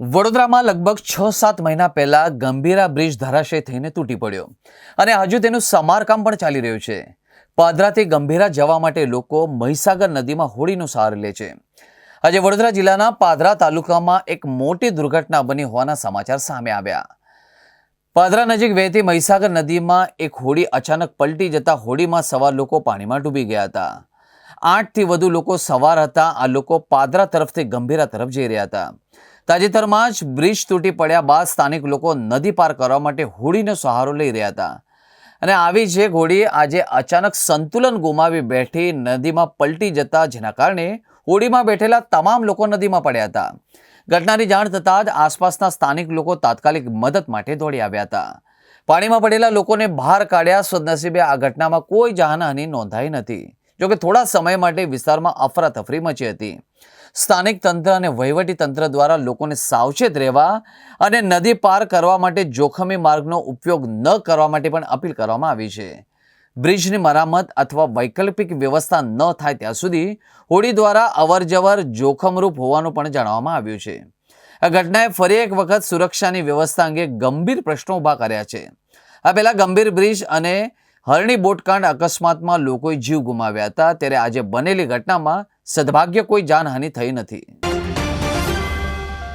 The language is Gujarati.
વડોદરામાં લગભગ છ સાત મહિના પહેલા ગંભીરા બ્રિજ ધરાશય થઈને તૂટી પડ્યો. અને હજુ તેનું સમારકામ પણ ચાલી રહ્યું છે. પાદરાથી ગંભીરા જવા માટે લોકો મહીસાગર નદીમાં હોડીનો સહારો લે છે. આજે વડોદરા જિલ્લાના પાદરા તાલુકામાં એક મોટી દુર્ઘટના બની હોવાના સમાચાર સામે આવ્યા. પાદરા નજીક વહેતી મહીસાગર નદીમાં એક હોડી અચાનક પલટી જતા હોડીમાં સવાર લોકો પાણીમાં ડૂબી ગયા હતા. આઠથી વધુ લોકો સવાર હતા. આ લોકો પાદરા તરફથી ગંભીરા તરફ જઈ રહ્યા હતા. તાજેતરમાં જ બ્રિજ તૂટી પડ્યા બાદ સ્થાનિક લોકો નદી પાર કરવા માટે હોડીનો સહારો લઈ રહ્યા હતા. અને આવી જે હોડી આજે અચાનક સંતુલન ગુમાવી બેઠી નદીમાં પલટી જતા જેના કારણે હોડીમાં બેઠેલા તમામ લોકો નદીમાં પડ્યા હતા. ઘટનાની જાણ થતાં જ આસપાસના સ્થાનિક લોકો તાત્કાલિક મદદ માટે દોડી આવ્યા હતા. પાણીમાં પડેલા લોકોને બહાર કાઢ્યા સદનસીબે આ ઘટનામાં કોઈ જાનહાની નોંધાઈ નથી, જોકે થોડા સમય માટે વિસ્તારમાં અફરાતફરી મચી હતી. સ્થાનિક તંત્ર અને વહીવટી તંત્ર દ્વારા લોકોને સાવચેત રહેવા અને નદી પાર કરવા માટે જોખમી માર્ગનો ઉપયોગ ન કરવા માટે પણ અપીલ કરવામાં આવી છે. બ્રિજની મરામત અથવા વૈકલ્પિક વ્યવસ્થા ન થાય ત્યાં સુધી હોડી દ્વારા અવરજવર જોખમરૂપ હોવાનું પણ જાણવામાં આવ્યું છે. આ ઘટનાએ ફરી એક વખત સુરક્ષાની વ્યવસ્થા અંગે ગંભીર પ્રશ્નો ઊભા કર્યા છે. આ પહેલા ગંભીર બ્રિજ અને હરણી બોટકાંડ અકસ્માતમાં લોકોએ જીવ ગુમાવ્યા હતા. ત્યારે આજે બનેલી ઘટનામાં સદભાગ્ય કોઈ જાનહાનિ થઈ નથી.